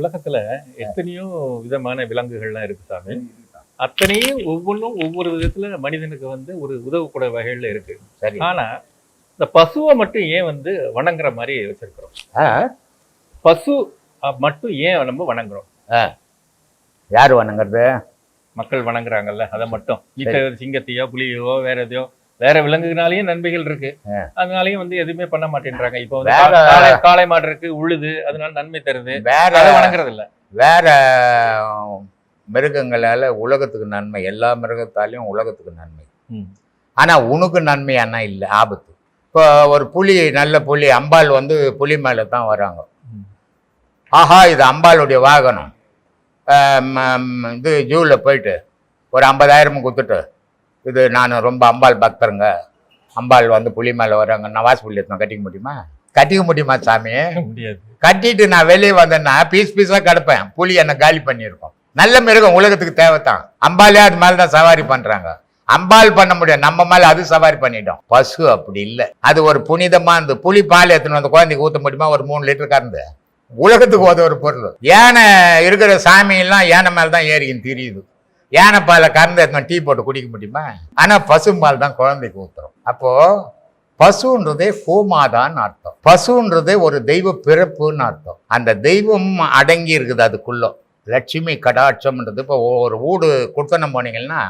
உலகத்துல எத்தனையோ விதமான விலங்குகள்லாம் இருக்கு சாமி. அத்தனையும் ஒவ்வொன்றும் ஒவ்வொரு விதத்துல மனிதனுக்கு வந்து ஒரு உதவக்கூடிய வகையில இருக்கு. சரி. ஆனா இந்த பசுவை மட்டும் ஏன் வந்து வணங்குற மாதிரி வச்சிருக்கிறோம்? பசு மட்டும் ஏன் நம்ம வணங்குறோம்? யார் வணங்குறது? மக்கள் வணங்குறாங்கல்ல அதை மட்டும். சிங்கத்தையோ புலியோ வேற எதையோ வேற விலங்குனாலையும் நன்மைகள் இருக்கு. அதனாலயும் வந்து எதுவுமே பண்ண மாட்டேன்றாங்க. இப்போ காளை காளை மாடு இருக்கு உழுது அதனால நன்மை தருது. வேற வணங்குறது இல்ல வேற மிருகங்களால உலகத்துக்கு நன்மை எல்லா மிருகத்தாலையும் உலகத்துக்கு நன்மை. ஆனா உனக்கு நன்மையானா இல்லை ஆபத்து. இப்போ ஒரு புலி நல்ல புலி அம்பாள் வந்து புலி மேலே தான் வராங்க. ஆஹா இது அம்பாளுடைய வாகனம். இது ஜூவில் போயிட்டு ஒரு ஐம்பதாயிரம் கொடுத்துட்டு இது நான் ரொம்ப அம்பாள் பக்தருங்க. அம்பாள் வந்து புலி மேலே வராங்க நான் வாசி புள்ளி எடுத்து கட்டிக்க முடியுமா? கட்டிக்க முடியுமா சாமி? முடியாது. கட்டிட்டு நான் வெளியே வந்தேன்னா பீஸ் பீஸாக கிடப்பேன். புலி என்னை காலி பண்ணியிருக்கோம். நல்ல மிருகம் உலகத்துக்கு தேவைத்தான். அம்பாலே அது மேலே தான் சவாரி பண்ணுறாங்க அம்பாள் பண்ண முடியாது. நம்ம மேல அது சவாரி பண்ணிட்டோம். பசு அப்படி இல்லை. அது ஒரு புனிதமா இருந்து புலி பால் எடுத்துன்னு வந்து குழந்தைக்கு ஊற்ற முடியுமா? ஒரு மூணு லிட்டர் கறந்து. உலகத்துக்கு ஒரு பொருள். யானை இருக்கிற சாமி எல்லாம் யானை மேல தான் ஏறிக்கின்னு தெரியுது. யானை பாலை கறந்து எடுத்துன்னு டீ போட்டு குடிக்க முடியுமா? ஆனால் பசும்பால் தான் குழந்தைக்கு ஊத்துறோம். அப்போது பசுன்றதே கோமாதான் அர்த்தம். பசுன்றதே ஒரு தெய்வ பிறப்புன்னு அர்த்தம். அந்த தெய்வம் அடங்கி இருக்குது அதுக்குள்ளே. லட்சுமி கடாட்சம்ன்றது இப்போ ஒரு வீடு கொடுத்தனம் போனீங்கன்னா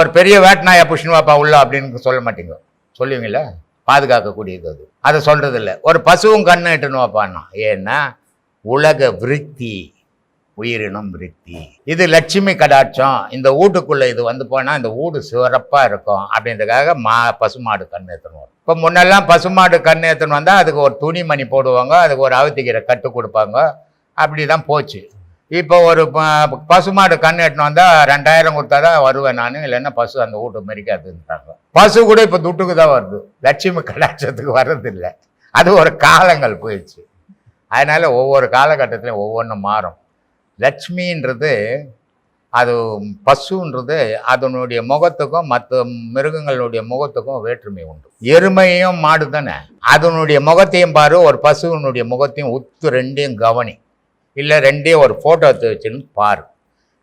ஒரு பெரிய வேட்டநாயா புஷ்ணுவாப்பா உள்ள அப்படின்னு சொல்ல மாட்டீங்க. சொல்லுவீங்களா பாதுகாக்கக்கூடியது அது. அதை சொல்றது ஒரு பசுவும் கண்ணு இட்டுன்னு வைப்பான்னா ஏன்னா உலக விருத்தி. உயிரினம் விருத்தி. இது லட்சுமி கடாட்சம். இந்த வீட்டுக்குள்ளே இது வந்து போனால் இந்த வீடு சிறப்பாக இருக்கும். அப்படின்றதுக்காக மா பசுமாடு கண் ஏற்றணும் இப்போ முன்னெல்லாம் பசுமாடு கண் ஏற்றணும் வந்தால் அதுக்கு ஒரு துணிமணி போடுவாங்க. அதுக்கு ஒரு அவுத்திக்கிற கட்டு கொடுப்பாங்க. அப்படி தான் போச்சு. இப்போ ஒரு ப- பசுமாடு கண் எட்டினு வந்தால் ரெண்டாயிரம் கொடுத்தா தான் வருவேன் நான். இல்லைன்னா பசு அந்த வீட்டு மறிக்காதுன்றாங்க பசு கூட இப்போ துட்டுக்கு தான் வருது. லட்சுமி கடாட்சத்துக்கு வர்றதில்லை. அது ஒரு காலங்கள் போயிடுச்சு. அதனால் ஒவ்வொரு காலகட்டத்திலையும் ஒவ்வொன்றும் மாறும். லட்சுமின்றது அது பசுன்றது அதனுடைய முகத்துக்கும் மற்ற மிருகங்களுடைய முகத்துக்கும் வேற்றுமை உண்டு. எருமையும் மாடு தானே? அதனுடைய முகத்தையும் பாரு ஒரு பசுவினுடைய முகத்தையும் உத்து ரெண்டையும் கவனி. இல்லை ரெண்டையும் ஒரு ஃபோட்டோ எடுத்து வச்சுன்னு பாரு.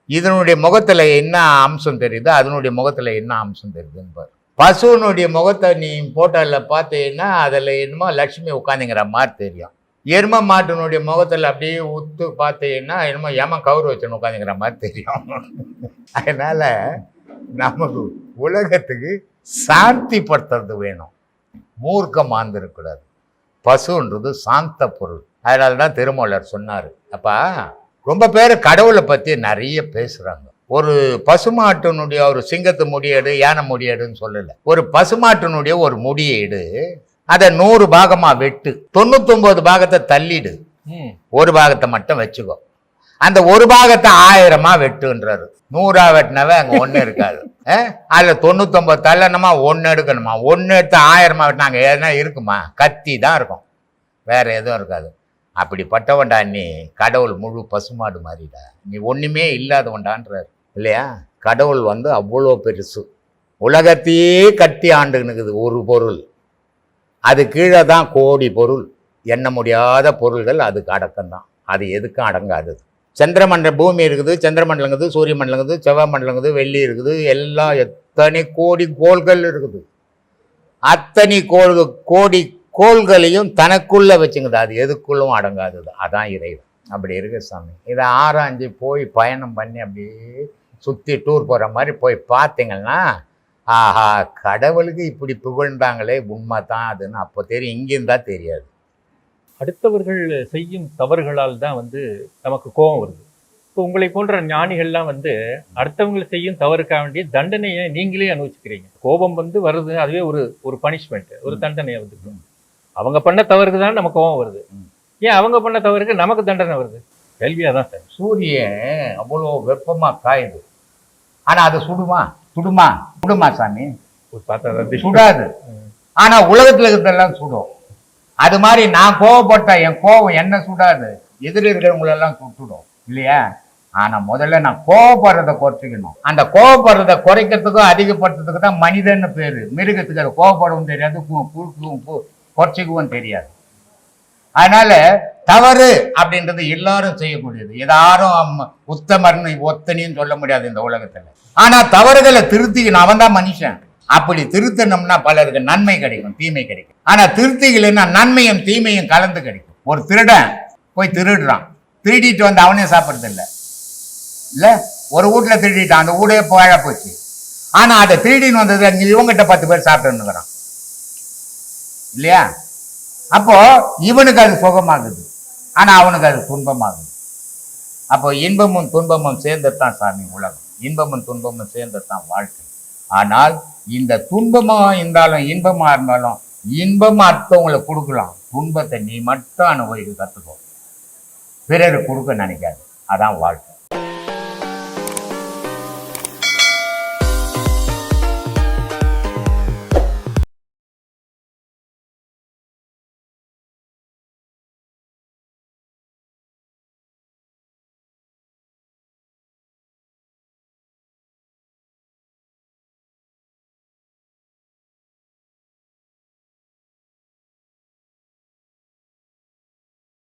இதனுடைய முகத்தில் என்ன அம்சம் தெரியுதோ? அதனுடைய முகத்தில் என்ன அம்சம் தெரியுதுன்னு பாரு. பசுவினுடைய முகத்தை நீ ஃபோட்டோவில் பார்த்தீங்கன்னா அதில் என்னமோ லக்ஷ்மி உட்காந்துங்கிற மாதிரி தெரியும். எரும மாட்டினுடைய முகத்தில் அப்படியே உத்து பார்த்தீங்கன்னா என்னமோ ஏமா கவுரு வச்சுன்னு உட்காந்துங்கிற மாதிரி தெரியும். அதனால் நமக்கு உலகத்துக்கு சாந்திப்படுத்துறது வேணும். மூர்க்கம் ஆந்திருக்கூடாது. பசுன்றது சாந்த பொருள். அதனால தான் திருமூலர் சொன்னார். அப்பா ரொம்ப பேர் கடவுளை பற்றி நிறைய பேசுகிறாங்க ஒரு பசுமாட்டினுடைய ஒரு சிங்கத்து முடியேடு யானை முடியேடுன்னு சொல்லலை. ஒரு பசுமாட்டினுடைய ஒரு முடியேடு அதை நூறு பாகமாக வெட்டு. தொண்ணூத்தொம்பது பாகத்தை தள்ளிடு. ஒரு பாகத்தை மட்டும் வச்சுக்கோ. அந்த ஒரு பாகத்தை ஆயிரமா வெட்டுன்றாரு. நூறா வெட்டினவன் அங்கே ஒன்றும் இருக்காது? அதுல தொண்ணூத்தொம்பது தள்ளணுமா? ஒன்று எடுக்கணுமா? ஒன்று எடுத்து ஆயிரமா வெட்டினாங்க எதுனா இருக்குமா? கத்தி தான் இருக்கும். வேற எதுவும் இருக்காது. அப்படிப்பட்டவன்டா நீ. கடவுள் முழு பசுமாடு மாதிரிடா நீ ஒண்ணுமே இல்லாதவன்டான்றார். இல்லையா? கடவுள் வந்து அவ்வளோ பெருசு. உலகத்தையே கட்டி ஆண்டுனுக்குது ஒரு பொருள். அது கீழே தான் கோடி பொருள். எண்ண முடியாத பொருள்கள் அதுக்கு அடக்கம்தான் அது எதுக்கும் அடங்காது. சந்திரமண்டல பூமி இருக்குது சந்திரமண்டலங்குது சூரிய மண்டலங்குது செவ்வாய் மண்டலங்குது வெள்ளி இருக்குது எல்லாம் எத்தனை கோடி கோள்கள் இருக்குது. அத்தனை கோள் கோடி கோள்களையும் தனக்குள்ளே வச்சுங்குது. அது எதுக்குள்ளும் அடங்காதது அதான் இறைவன். அப்படி இருக்கு சாமி. இதை ஆராய்ஞ்சு போய் பயணம் பண்ணி அப்படியே சுற்றி டூர் போகிற மாதிரி போய் பார்த்தீங்கன்னா ஆஹா கடவுளுக்கு இப்படி புகழ்ந்தாங்களே உண்மை தான் அதுன்னு அப்போ தெரியும். இங்கிருந்தா தெரியாது. அடுத்தவர்கள் செய்யும் தவறுகளால் தான் வந்து நமக்கு கோபம் வருது. இப்போ உங்களை போன்ற ஞானிகள்லாம் வந்து அடுத்தவங்களை செய்யும் தவறுக்காக வேண்டிய தண்டனையை நீங்களே அனுபவிச்சுக்கிறீங்க. கோபம் வந்து வருது அதுவே ஒரு ஒரு பனிஷ்மெண்ட் ஒரு தண்டனையை வந்து அவங்க பண்ண தவறுக்கு தான் நமக்கு கோபம் வருது. ஏன் அவங்க பண்ண தவறுக்கு நமக்கு தண்டனை வருது? கேள்வியா தான் சார். சூரியன் அவ்வளோ வெப்பமாக காயுது. ஆனால் அது சுடுமா? சுடுமா? சுடுமா சாமி. சுடாது. ஆனா உலகத்துல இருக்கிறதெல்லாம் சுடும். அது மாதிரி நான் கோவப்பட்ட என் கோவம் என்ன சுடாது? எதிர இருக்கிறவங்களெல்லாம் சுட்டுடும். இல்லையா? ஆனா முதல்ல நான் கோவப்படுறத குறைச்சிக்கணும். அந்த கோவப்படுறத குறைக்கிறதுக்கும் அதிகப்படுத்துறதுக்கு தான் மனிதன்னு பேரு. மிருகத்துக்கு அது கோவப்படவும் தெரியாது குறைச்சிக்கவும் தெரியாது. அதனால தவறு அப்படின்றது எல்லாரும் செய்யக்கூடியது. எல்லாரும் அம்ம- உத்தமர்னு ஒத்தனின்னு சொல்ல முடியாது இந்த உலகத்துல. ஆனா தவறுகளை திருத்திக்கணும். அவன் தான் மனுஷன். அப்படி திருத்தணும்னா பலருக்கு நன்மை கிடைக்கும் தீமை கிடைக்கும். ஆனா திருத்திக்கலைன்னா நன்மையும் தீமையும் கலந்து கிடைக்கும். ஒரு திருடன் போய் திருடுறான். திருடிட்டு வந்து அவனே சாப்பிட்றது இல்லை. இல்லை? ஒரு வீட்டில் திருடிட்டான். அந்த வீடே போழ போச்சு. ஆனால் அதை திருடின்னு வந்தது இவங்ககிட்ட பத்து பேர் சாப்பிட்டுன்னுக்குறான் இல்லையா? அப்போ இவனுக்கு அது சுகமாகுது. ஆனால் அவனுக்கு அது துன்பமாகுது. அப்போ இன்பமும் துன்பமும் சேர்ந்ததுதான் சாமி உலகம். இன்பமும் துன்பமும் சேர்ந்ததுதான் வாழ்க்கை. ஆனால் இந்த துன்பமாக இருந்தாலும் இன்பமாக இருந்தாலும் இன்பம் அடுத்தவங்களுக்கு கொடுக்கலாம். துன்பத்தை நீ மட்டும் அனுபவிக்க கற்றுக்கோ பிறருக்கு கொடுக்க நினைக்காது. அதான் வாழ்க்கை.